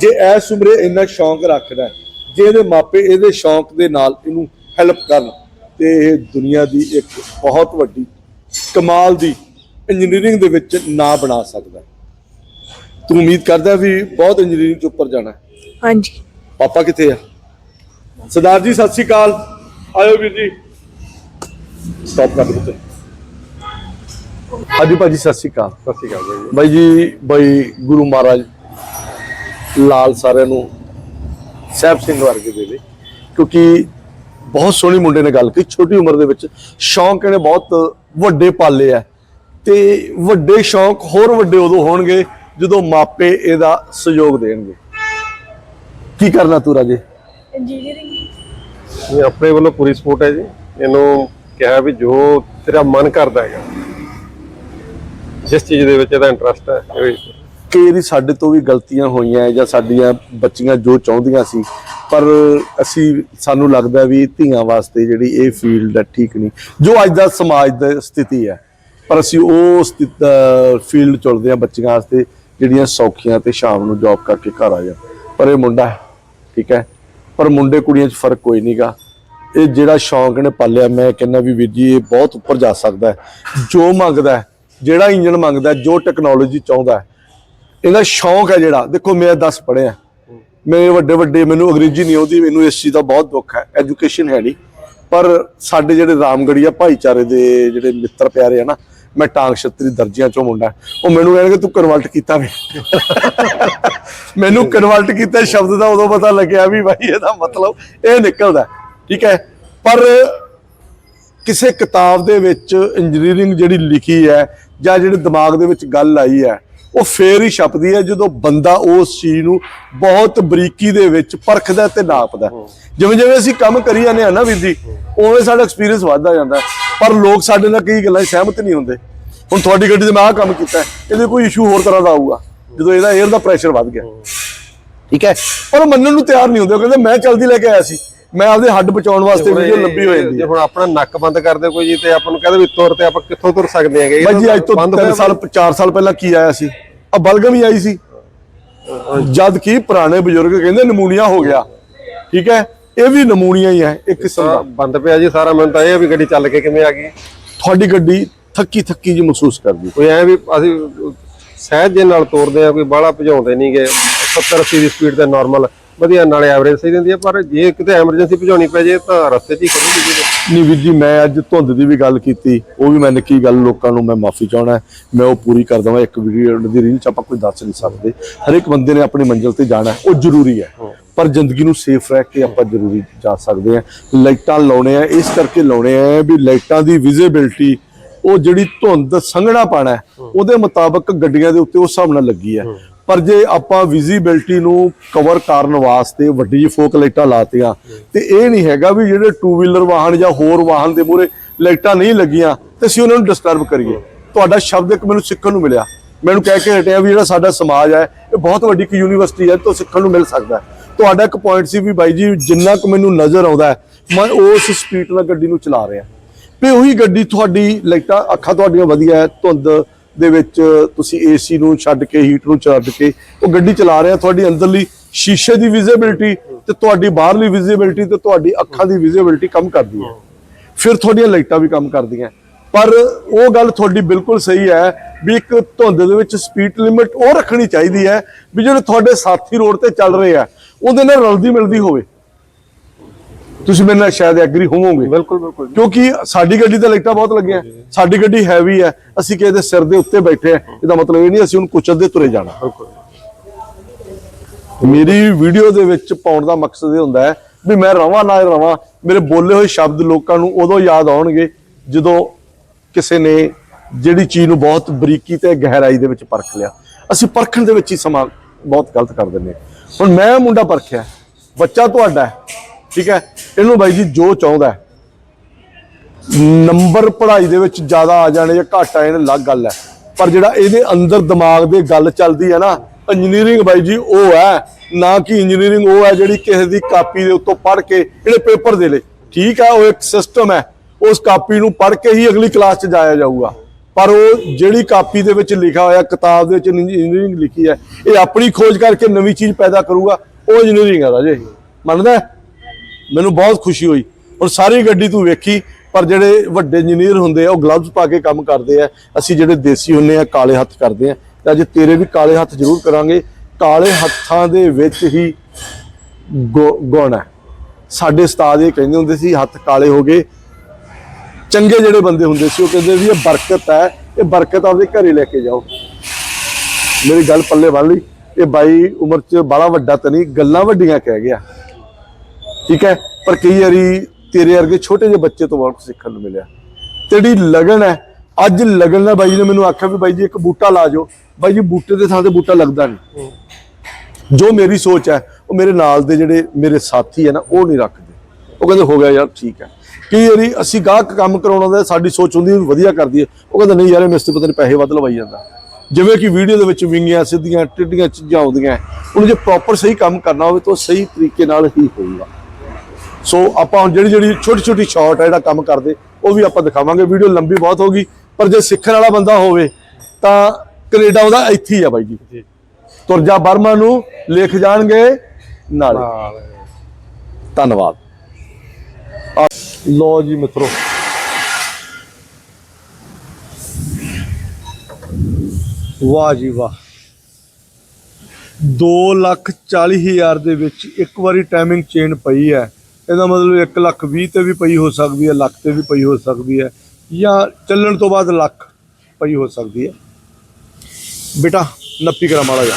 ਜੇ ਐਸ ਉਮਰੇ ਇੰਨਾ ਸ਼ੌਂਕ ਰੱਖਦਾ ਜੇ ਇਹਦੇ ਮਾਪੇ ਇਹਦੇ ਸ਼ੌਂਕ ਦੇ ਨਾਲ ਇਹਨੂੰ ਹੈਲਪ ਕਰਨ ਤੇ ਇਹ ਦੁਨੀਆ ਦੀ ਇੱਕ ਬਹੁਤ ਵੱਡੀ ਕਮਾਲ ਦੀ ਇੰਜੀਨੀਅਰਿੰਗ ਦੇ ਵਿੱਚ ਨਾ ਬਣਾ ਸਕਦਾ ਤੂੰ ਉਮੀਦ ਕਰਦਾ ਵੀ ਬਹੁਤ ਇੰਜੀਨੀਅਰਿੰਗ ਚ ਉੱਪਰ ਜਾਣਾ ਹਾਂਜੀ। ਪਾਪਾ ਕਿੱਥੇ ਆ? ਸਰਦਾਰ ਜੀ ਸਤਿ ਸ਼੍ਰੀ ਅਕਾਲ। ਆਇਓ ਵੀਰ ਜੀ। ਸਟਾਪ ਕਰ ਦਿਓ ਹਾਂਜੀ ਭਾਜੀ ਸਤਿ ਸ਼੍ਰੀ ਅਕਾਲ। ਸਤਿ ਸ਼੍ਰੀ ਅਕਾਲ ਬਾਈ ਜੀ ਬਾਈ ਗੁਰੂ ਮਹਾਰਾਜ ਲਾਲ ਸਾਰਿਆਂ ਨੂੰ ਸਾਹਿਬ ਸਿੰਘ ਵਰਗੇ ਦੇਵੇ ਕਿਉਂਕਿ ਬਹੁਤ ਸੋਹਣੀ ਮੁੰਡੇ ਨੇ ਗੱਲ ਕੀਤੀ ਛੋਟੀ ਉਮਰ ਦੇ ਵਿੱਚ ਸ਼ੌਂਕ ਇਹਨੇ ਬਹੁਤ ਵੱਡੇ ਪਾਲੇ ਆ। ਤੇ ਵੱਡੇ ਸ਼ੌਂਕ ਹੋਰ ਵੱਡੇ ਉਦੋਂ ਹੋਣਗੇ ਜਦੋਂ ਮਾਪੇ ਇਹਦਾ ਸਹਿਯੋਗ ਦੇਣਗੇ। ਕੀ ਕਰਨਾ ਤੂੰ ਰਾਜੇ? ਇੰਜੀਨੀਅਰਿੰਗ ਇਹ ਆਪਣੇ ਵੱਲੋਂ ਪੂਰੀ ਸਪੋਰਟ ਹੈ ਜੀ। ਇਹਨੂੰ ਕਿਹਾ ਵੀ ਜੋ ਤੇਰਾ ਮਨ ਕਰਦਾ ਹੈਗਾ ਜਿਸ ਚੀਜ਼ ਦੇ ਵਿੱਚ ਇਹਦਾ ਇੰਟਰਸਟ ਹੈ ਇਹ ਵਿੱਚ ਕਿ ਇਹਦੀ ਸਾਡੇ ਤੋਂ ਵੀ ਗਲਤੀਆਂ ਹੋਈਆਂ ਜਾਂ ਸਾਡੀਆਂ ਬੱਚੀਆਂ ਜੋ ਚਾਹੁੰਦੀਆਂ ਸੀ ਪਰ ਅਸੀਂ ਸਾਨੂੰ ਲੱਗਦਾ ਵੀ ਧੀਆਂ ਵਾਸਤੇ ਜਿਹੜੀ ਇਹ ਫੀਲਡ ਹੈ ਠੀਕ ਨਹੀਂ। ਜੋ ਅੱਜ ਦਾ ਸਮਾਜ ਦੀ ਸਥਿਤੀ ਹੈ ਪਰ ਅਸੀਂ ਉਹ ਫੀਲਡ ਚੁਣਦੇ ਹਾਂ ਬੱਚੀਆਂ ਵਾਸਤੇ ਜਿਹੜੀਆਂ ਸੌਖੀਆਂ ਤੇ ਸ਼ਾਮ ਨੂੰ ਜੌਬ ਕਰਕੇ ਘਰ ਆ ਜਾ ਪਰ ਇਹ ਮੁੰਡਾ ਠੀਕ ਹੈ। ਪਰ ਮੁੰਡੇ ਕੁੜੀਆਂ 'ਚ ਫ਼ਰਕ ਕੋਈ ਨਹੀਂਗਾ ਇਹ ਜਿਹੜਾ ਸ਼ੌਂਕ ਨੇ ਪਾਲਿਆ, ਮੈਂ ਕਹਿੰਦਾ ਵੀ ਵੀਰ ਜੀ, ਇਹ ਬਹੁਤ ਉੱਪਰ ਜਾ ਸਕਦਾ ਹੈ। ਜੋ ਮੰਗਦਾ ਜਿਹੜਾ ਇੰਜਨ ਮੰਗਦਾ ਜੋ ਟੈਕਨੋਲੋਜੀ ਚਾਹੁੰਦਾ ਇਹਦਾ ਸ਼ੌਂਕ ਹੈ ਜਿਹੜਾ। ਦੇਖੋ, ਮੈਂ 10 ਪੜ੍ਹਿਆ ਮੇਰੇ ਵੱਡੇ ਵੱਡੇ, ਮੈਨੂੰ ਅੰਗਰੇਜ਼ੀ ਨਹੀਂ ਆਉਂਦੀ, ਮੈਨੂੰ ਇਸ ਚੀਜ਼ ਦਾ ਬਹੁਤ ਦੁੱਖ ਹੈ। ਐਜੂਕੇਸ਼ਨ ਹੈ ਨਹੀਂ ਪਰ ਸਾਡੇ ਜਿਹੜੇ ਰਾਮਗੜੀਆ ਭਾਈਚਾਰੇ ਦੇ ਜਿਹੜੇ ਮਿੱਤਰ ਪਿਆਰੇ ਆ ਨਾ ਮੈਂ ਟਾਂਗ ਛਤਰੀ ਦਰਜੀਆਂ ਚੋਂ ਮੁੰਡਾ ਉਹ ਮੈਨੂੰ ਕਹਿਣਗੇ, ਤੂੰ ਕਨਵਰਟ ਕੀਤਾ ਵੀ। ਮੈਨੂੰ ਕਨਵਰਟ ਕੀਤਾ ਸ਼ਬਦ ਦਾ, ਉਦੋਂ ਪਤਾ ਲੱਗਿਆ ਵੀ ਭਾਈ ਇਹਦਾ ਮਤਲਬ ਇਹ ਨਿਕਲਦਾ ਠੀਕ ਹੈ? ਪਰ ਕਿਸੇ ਕਿਤਾਬ ਦੇ ਵਿੱਚ ਇੰਜੀਨੀਅਰਿੰਗ ਜਿਹੜੀ ਲਿਖੀ ਹੈ ਜਾਂ ਜਿਹੜੇ ਦਿਮਾਗ ਦੇ ਵਿੱਚ ਗੱਲ ਆਈ ਹੈ, ਉਹ ਫੇਰ ਹੀ ਛਪਦੀ ਹੈ ਜਦੋਂ ਬੰਦਾ ਉਸ ਚੀਜ਼ ਨੂੰ ਬਹੁਤ ਬਰੀਕੀ ਦੇ ਵਿੱਚ ਪਰਖਦਾ ਤੇ ਨਾਪਦਾ ਜਿਵੇਂ ਜਿਵੇਂ ਅਸੀਂ ਕੰਮ ਕਰੀ ਜਾਂਦੇ ਆ ਨਾ ਵੀਰ ਜੀ, ਉਵੇਂ ਸਾਡਾ ਐਕਸਪੀਰੀਅੰਸ ਵੱਧਦਾ ਜਾਂਦਾ ਪਰ ਲੋਕ ਸਾਡੇ ਨਾਲ ਕਈ ਗੱਲਾਂ ਸਹਿਮਤ ਨਹੀਂ ਹੁੰਦੇ। ਹੁਣ ਤੁਹਾਡੀ ਗੱਡੀ ਤੇ ਮੈਂ ਆਹ ਕੰਮ ਕੀਤਾ ਇਹਦੇ ਕੋਈ ਇਸ਼ੂ ਹੋਰ ਤਰ੍ਹਾਂ ਦਾ ਆਊਗਾ ਜਦੋਂ ਇਹਦਾ 에ਅਰ ਦਾ ਪ੍ਰੈਸ਼ਰ ਵੱਧ ਗਿਆ। ਠੀਕ ਹੈ? ਪਰ ਉਹ ਮੰਨਣ ਨੂੰ ਤਿਆਰ ਨਹੀਂ ਹੁੰਦੇ ਉਹ ਕਹਿੰਦੇ ਮੈਂ ਜਲਦੀ ਲੈ ਕੇ ਆਇਆ ਸੀ। ਮੈਂ ਆਪਦੇ ਹੱਡ ਬਚਾਉਣ ਵਾਸਤੇ ਵੀਡੀਓ ਲੰਬੀ ਹੋ ਜਾਂਦੀ ਜੇ ਹੈ। ਹੁਣ ਆਪਣਾ ਨੱਕ ਬੰਦ ਕਰਦੇ ਕੋਈ ਜੀ ਤੇ ਆਪਾਂ ਨੂੰ ਕਹਿੰਦੇ ਵੀ ਤੁਰ ਤੇ ਆਪਾਂ ਕਿੱਥੋਂ ਤੁਰ ਸਕਦੇ ਹੈਗੇ? ਬਾਈ ਜੀ ਅੱਜ ਤੋਂ ਬੰਦ 3 ਹੋਇਆ ਸਾਲ 4 ਸਾਲ ਪਹਿਲਾਂ ਕੀ ਆਇਆ ਸੀ? ਆ ਬਲਗਮ ਹੀ ਆਈ ਸੀ। ਜਦ ਕਿ ਪੁਰਾਣੇ ਬਜ਼ੁਰਗ ਕਹਿੰਦੇ ਨਮੂਨੀਆ ਹੋ ਗਿਆ। ਠੀਕ ਹੈ? ਇਹ ਵੀ ਨਮੂਨੀਆ ਹੀ ਹੈ ਇੱਕ ਕਿਸਮ ਦਾ ਤਾਂ ਬੰਦ ਪਿਆ ਜੀ ਸਾਰਾ ਮੈਨੂੰ ਤਾਂ ਇਹ ਆ ਵੀ ਗੱਡੀ ਚੱਲ ਕੇ ਕਿਵੇਂ ਆ ਗਈ। ਤੁਹਾਡੀ ਗੱਡੀ ਥੱਕੀ ਥੱਕੀ ਜੀ ਮਹਿਸੂਸ ਕਰਦੀ। ਕੋਈ ਐ ਵੀ ਅਸੀਂ ਸਹਿਜ ਜੇ ਨਾਲ ਤੋਰਦੇ ਆ ਕੋਈ ਬਾਹਲਾ ਭਜਾਉਂਦੇ ਨਹੀਂਗੇ 70 80 ਦੀ ਸਪੀਡ ਤੇ ਨਾਰਮਲ ਵਧੀਆ ਨਾਲੇ ਐਵਰੇਜ ਸਹੀ ਦਿੰਦੀ ਆ ਪਰ ਜੇ ਕਿਤੇ ਐਮਰਜੈਂਸੀ ਭਜਾਉਣੀ ਪੈ ਜੇ ਤਾਂ ਰਸਤੇ 'ਚ ਹੀ ਖੜੂਗੀ ਜੀ ਨਹੀਂ ਵੀਰ ਜੀ ਮੈਂ ਅੱਜ ਧੁੰਦ ਦੀ ਵੀ ਗੱਲ ਕੀਤੀ ਉਹ ਵੀ ਮੈਂ ਨਿੱਕੀ ਗੱਲ ਲੋਕਾਂ ਨੂੰ ਮੈਂ ਮਾਫੀ ਚਾਹਣਾ ਹੈ। ਮੈਂ ਉਹ ਪੂਰੀ ਕਰ ਦਵਾਂ ਇੱਕ ਵੀਡੀਓ ਦੀ ਰੀਲ ਚ ਆਪਾਂ ਕੋਈ ਦੱਸ ਨਹੀਂ ਸਕਦੇ। ਹਰ ਇੱਕ ਬੰਦੇ ਨੇ ਆਪਣੀ ਮੰਜ਼ਿਲ ਤੇ ਜਾਣਾ ਹੈ, ਉਹ ਜ਼ਰੂਰੀ ਹੈ। ਪਰ ਜ਼ਿੰਦਗੀ ਨੂੰ ਸੇਫ ਰਹਿ ਕੇ ਆਪਾਂ ਜ਼ਰੂਰੀ ਜਾ ਸਕਦੇ ਹਾਂ। ਲਾਈਟਾਂ ਲਾਉਣੇ ਆ ਇਸ ਕਰਕੇ ਲਾਉਣੇ ਆ ਵੀ ਲਾਈਟਾਂ ਦੀ ਵਿਜ਼ਿਬਿਲਟੀ ਉਹ ਜਿਹੜੀ ਧੁੰਦ ਸੰਘਣਾ ਪਾਣਾ ਹੈ, ਉਹਦੇ ਮੁਤਾਬਕ ਗੱਡੀਆਂ ਦੇ ਉੱਤੇ ਉਸ ਹਿਸਾਬ ਨਾਲ ਲੱਗੀ ਹੈ। ਪਰ ਜੇ ਆਪਾਂ ਵਿਜ਼ਿਬਿਲਟੀ ਨੂੰ ਕਵਰ ਕਰਨ ਵਾਸਤੇ ਵੱਡੀ ਜਿਹੀ ਫੋਕ ਲਾਈਟਾਂ ਲਾਤੀਆਂ, ਤੇ ਇਹ ਨਹੀਂ ਹੈਗਾ ਵੀ ਜਿਹੜੇ ਟੂ ਵੀਲਰ ਵਾਹਨ ਜਾਂ ਹੋਰ ਵਾਹਨ ਦੇ ਮੂਹਰੇ ਲਾਈਟਾਂ ਨਹੀਂ ਲੱਗੀਆਂ, ਤੇ ਅਸੀਂ ਉਹਨਾਂ ਨੂੰ ਡਿਸਟਰਬ ਕਰੀਏ। ਤੁਹਾਡਾ ਸ਼ਬਦ ਇੱਕ ਮੈਨੂੰ ਸਿੱਖਣ ਨੂੰ ਮਿਲਿਆ। ਮੈਨੂੰ ਕਹਿ ਕੇ ਹਟਿਆ ਵੀ ਜਿਹੜਾ ਸਾਡਾ ਸਮਾਜ ਹੈ, ਇਹ ਬਹੁਤ ਵੱਡੀ ਇੱਕ ਯੂਨੀਵਰਸਿਟੀ ਹੈ, ਤੋਂ ਸਿੱਖਣ ਨੂੰ ਮਿਲ ਸਕਦਾ ਤੁਹਾਡਾ ਇੱਕ ਪੁਆਇੰਟ ਸੀ ਵੀ ਬਾਈ ਜੀ, ਜਿੰਨਾ ਕੁ ਮੈਨੂੰ ਨਜ਼ਰ ਆਉਂਦਾ ਮੈਂ ਉਸ ਸਪੀਡ ਨਾਲ ਗੱਡੀ ਨੂੰ ਚਲਾ ਰਿਹਾ। ਵੀ ਉਹੀ ਗੱਡੀ ਤੁਹਾਡੀ ਲਾਈਟਾਂ, ਅੱਖਾਂ ਤੁਹਾਡੀਆਂ ਵਧੀਆ ਹੈ, ਧੁੰਦ ਦੇ ਵਿੱਚ ਤੁਸੀਂ ਏਸੀ ਨੂੰ ਛੱਡ ਕੇ ਹੀਟ ਨੂੰ ਛੱਡ ਕੇ, ਉਹ ਗੱਡੀ ਚਲਾ ਰਹੇ ਆ ਤੁਹਾਡੀ ਅੰਦਰਲੀ ਸ਼ੀਸ਼ੇ ਦੀ ਵਿਜ਼ਿਬਿਲਟੀ ਤੇ ਤੁਹਾਡੀ ਬਾਹਰਲੀ ਵਿਜ਼ਿਬਿਲਟੀ ਤੇ ਤੁਹਾਡੀ ਅੱਖਾਂ ਦੀ ਵਿਜ਼ਿਬਿਲਟੀ ਕੰਮ ਕਰਦੀ ਹੈ। ਫਿਰ ਤੁਹਾਡੀਆਂ ਲਾਈਟਾਂ ਵੀ ਕੰਮ ਕਰਦੀਆਂ। ਪਰ ਉਹ ਗੱਲ ਤੁਹਾਡੀ ਬਿਲਕੁਲ ਸਹੀ ਹੈ ਵੀ ਇੱਕ ਧੁੰਦ ਦੇ ਵਿੱਚ ਸਪੀਡ ਲਿਮਿਟ ਉਹ ਰੱਖਣੀ ਚਾਹੀਦੀ ਹੈ ਵੀ ਜਿਹੜੇ ਤੁਹਾਡੇ ਸਾਥੀ ਰੋਡ ਤੇ ਚੱਲ ਰਹੇ ਆ, ਉਹਦੇ ਨਾਲ ਰਲਦੀ ਮਿਲਦੀ ਹੋਵੇ। ਤੁਸੀਂ ਮੇਰੇ ਨਾਲ ਸ਼ਾਇਦ ਐਗਰੀ ਹੋਵੋਗੇ। ਬਿਲਕੁਲ ਬਿਲਕੁਲ ਕਿਉਂਕਿ ਸਾਡੀ ਗੱਡੀ ਤੇ ਲਾਈਟਾਂ ਬਹੁਤ ਲੱਗੀਆਂ। ਸਾਡੀ ਗੱਡੀ ਹੈਵੀ ਹੈ। ਅਸੀਂ ਕਿਸੇ ਦੇ ਸਿਰ ਦੇ ਉੱਤੇ ਬੈਠੇ ਆ ਇਹਦਾ ਮਤਲਬ ਇਹ ਨਹੀਂ ਅਸੀਂ ਉਹਨੂੰ ਕੁਚਲਦੇ ਤੁਰੇ ਜਾਣਾ। ਮੇਰੀ ਵੀਡੀਓ ਦੇ ਵਿੱਚ ਪਾਉਣ ਦਾ ਮਕਸਦ ਇਹ ਹੁੰਦਾ ਹੈ ਵੀ ਮੈਂ ਰਵਾਂ ਨਾ ਰਵਾਂ ਮੇਰੇ ਬੋਲੇ ਹੋਏ ਸ਼ਬਦ ਲੋਕਾਂ ਨੂੰ ਉਦੋਂ ਯਾਦ ਆਉਣਗੇ ਜਦੋਂ ਕਿਸੇ ਨੇ ਜਿਹੜੀ ਚੀਜ਼ ਨੂੰ ਬਹੁਤ ਬਰੀਕੀ ਤੇ ਗਹਿਰਾਈ ਦੇ ਵਿੱਚ ਪਰਖ ਲਿਆ। ਅਸੀਂ ਪਰਖਣ ਦੇ ਵਿੱਚ ਹੀ ਸਮਾਂ ਬਹੁਤ ਗਲਤ ਕਰ ਦਿੰਦੇ ਹਾਂ। ਹੁਣ ਮੈਂ ਮੁੰਡਾ ਪਰਖਿਆ। ਬੱਚਾ ਤੁਹਾਡਾ ਹੈ। ਠੀਕ ਹੈ? ਇਹਨੂੰ ਬਾਈ ਜੀ ਜੋ ਚਾਹੁੰਦਾ ਨੰਬਰ ਪੜ੍ਹਾਈ ਦੇ ਵਿੱਚ ਜ਼ਿਆਦਾ ਆ ਜਾਣੇ ਜਾਂ ਘੱਟ ਆ ਜਾਣੇ, ਅਲੱਗ ਗੱਲ ਹੈ। ਪਰ ਜਿਹੜਾ ਇਹਦੇ ਅੰਦਰ ਦਿਮਾਗ ਦੇ ਗੱਲ ਚੱਲਦੀ ਹੈ ਨਾ ਇੰਜੀਨੀਅਰਿੰਗ ਬਾਈ ਜੀ ਉਹ ਹੈ, ਨਾ ਕਿ ਇੰਜੀਨੀਅਰਿੰਗ ਉਹ ਹੈ ਜਿਹੜੀ ਕਿਸੇ ਦੀ ਕਾਪੀ ਦੇ ਉੱਤੋਂ ਪੜ੍ਹ ਕੇ ਜਿਹੜੇ ਪੇਪਰ ਦੇ ਲੈ ਠੀਕ ਹੈ, ਉਹ ਇੱਕ ਸਿਸਟਮ ਹੈ, ਉਸ ਕਾਪੀ ਨੂੰ ਪੜ੍ਹ ਕੇ ਹੀ ਅਗਲੀ ਕਲਾਸ 'ਚ ਜਾਇਆ ਜਾਊਗਾ। ਪਰ ਉਹ ਜਿਹੜੀ ਕਾਪੀ ਦੇ ਵਿੱਚ ਲਿਖਿਆ ਹੋਇਆ, ਕਿਤਾਬ ਦੇ ਵਿੱਚ ਇੰਜੀਨੀਅਰਿੰਗ ਲਿਖੀ ਹੈ, ਇਹ ਆਪਣੀ ਖੋਜ ਕਰਕੇ ਨਵੀਂ ਚੀਜ਼ ਪੈਦਾ ਕਰੂਗਾ, ਉਹ ਇੰਜੀਨੀਅਰਿੰਗ ਹੈ ਰਾਜੇ। ਮੰਨਦਾ ਮੈਨੂੰ ਬਹੁਤ ਖੁਸ਼ੀ ਹੋਈ ਹੁਣ ਸਾਰੀ ਗੱਡੀ ਤੂੰ ਵੇਖੀ, ਪਰ ਜਿਹੜੇ ਵੱਡੇ ਇੰਜੀਨੀਅਰ ਹੁੰਦੇ ਆ, ਉਹ ਗਲਵਜ਼ ਪਾ ਕੇ ਕੰਮ ਕਰਦੇ ਆ। ਅਸੀਂ ਜਿਹੜੇ ਦੇਸੀ ਹੁੰਨੇ ਆ, ਕਾਲੇ ਹੱਥ ਕਰਦੇ ਆ। ਤੇ ਅੱਜ ਤੇਰੇ ਵੀ ਕਾਲੇ ਹੱਥ ਜ਼ਰੂਰ ਕਰਾਂਗੇ। ਕਾਲੇ ਹੱਥਾਂ ਦੇ ਵਿੱਚ ਹੀ ਗੁ- ਗੁਣ ਹੈ। ਸਾਡੇ ਉਸਤਾਦ ਇਹ ਕਹਿੰਦੇ ਹੁੰਦੇ ਸੀ, ਹੱਥ ਕਾਲੇ ਹੋ ਗਏ। ਚੰਗੇ ਜਿਹੜੇ ਬੰਦੇ ਹੁੰਦੇ ਸੀ, ਉਹ ਕਹਿੰਦੇ ਵੀ ਇਹ ਬਰਕਤ ਹੈ, ਇਹ ਬਰਕਤ ਆਪਦੇ ਘਰੇ ਲੈ ਕੇ ਜਾਓ। ਮੇਰੀ ਗੱਲ ਪੱਲੇ ਬੰਨ ਲਈ। ਇਹ ਬਾਈ ਉਮਰ 'ਚ ਬੜਾ ਵੱਡਾ ਤਾਂ ਨਹੀਂ, ਗੱਲਾਂ ਵੱਡੀਆਂ ਕਹਿ ਗਿਆ। ਠੀਕ ਹੈ? ਪਰ ਕਈ ਵਾਰੀ ਤੇਰੇ ਵਰਗੇ ਛੋਟੇ ਜਿਹੇ ਬੱਚੇ ਤੋਂ ਬਹੁਤ ਸਿੱਖਣ ਨੂੰ ਮਿਲਿਆ। ਤੇਰੀ ਲਗਨ ਹੈ। ਅੱਜ ਲਗਨ ਨਾਲ ਬਾਈ ਨੇ ਮੈਨੂੰ ਆਖਿਆ ਵੀ ਬਾਈ ਜੀ ਇੱਕ ਬੂਟਾ ਲਾ ਜਾਓ। ਬਾਈ ਜੀ ਬੂਟੇ ਦੇ ਥਾਂ ਤੇ ਬੂਟਾ ਲੱਗਦਾ ਨਹੀਂ। ਜੋ ਮੇਰੀ ਸੋਚ ਹੈ, ਉਹ ਮੇਰੇ ਨਾਲ ਦੇ ਜਿਹੜੇ ਮੇਰੇ ਸਾਥੀ ਹੈ ਨਾ, ਉਹ ਨਹੀਂ ਰੱਖਦੇ। ਉਹ ਕਹਿੰਦੇ, ਹੋ ਗਿਆ ਯਾਰ, ਠੀਕ ਹੈ। ਕਈ ਵਾਰੀ ਅਸੀਂ ਗਾਹਕ ਕੰਮ ਕਰਾਉਣਾ ਦਾ ਸਾਡੀ ਸੋਚ ਹੁੰਦੀ ਵਧੀਆ ਕਰਦੀ ਹੈ ਉਹ ਕਹਿੰਦਾ, ਨਹੀਂ ਯਾਰ, ਇਹ ਮਿਸਤਰੀ ਪਤਾ ਨਹੀਂ ਪੈਸੇ ਵੱਧ ਲਵਾਈ ਜਾਂਦਾ। ਜਿਵੇਂ ਕਿ ਵੀਡੀਓ ਦੇ ਵਿੱਚ ਵਿੰਗੀਆਂ, ਸਿੱਧੀਆਂ, ਟਿੱਡੀਆਂ ਚੀਜ਼ਾਂ ਆਉਂਦੀਆਂ। ਉਹਨੂੰ ਜੇ ਪ੍ਰੋਪਰ ਸਹੀ ਕੰਮ ਕਰਨਾ ਹੋਵੇ ਤਾਂ ਉਹ ਸਹੀ ਤਰੀਕੇ ਨਾਲ ਹੀ ਹੋਊਗਾ। ਸੋ ਆਪਾਂ ਹੁਣ ਜਿਹੜੀ ਜਿਹੜੀ ਛੋਟੀ ਛੋਟੀ ਸ਼ਾਰਟ ਹੈ ਜਿਹੜਾ ਕੰਮ ਕਰਦੇ ਉਹ ਵੀ ਆਪਾਂ ਦਿਖਾਵਾਂਗੇ। ਵੀਡੀਓ ਲੰਬੀ ਬਹੁਤ ਹੋਗੀ ਪਰ ਜੇ ਸਿੱਖਣ ਵਾਲਾ ਬੰਦਾ ਹੋਵੇ ਤਾਂ ਕੈਨੇਡਾ ਉਹਦਾ ਇੱਥੇ ਹੀ ਆ ਬਾਈ ਜੀ। ਤੁਰਜਾ ਬਰਮਾ ਨੂੰ ਲਿਖ ਜਾਣਗੇ ਨਾਲੇ। ਧੰਨਵਾਦ। ਲੋ ਜੀ ਮਿੱਤਰੋ। ਵਾਹ ਜੀ ਵਾਹ। 2 ਲੱਖ 40 ਹਜ਼ਾਰ ਦੇ ਵਿੱਚ ਇੱਕ ਵਾਰੀ ਟਾਈਮਿੰਗ ਚੇਨ ਪਈ ਹੈ। ਇਹਦਾ ਮਤਲਬ 1 ਲੱਖ 20 ਤੇ ਵੀ ਪਈ ਹੋ ਸਕਦੀ ਹੈ, ਲੱਖ ਤੇ ਵੀ ਪਈ ਹੋ ਸਕਦੀ ਹੈ, ਜਾਂ ਚੱਲਣ ਤੋਂ ਬਾਅਦ ਲੱਖ ਪਈ ਹੋ ਸਕਦੀ ਹੈ। ਬੇਟਾ, ਨੱਪੀ ਕਰਾ ਮਾੜਾ ਜਾ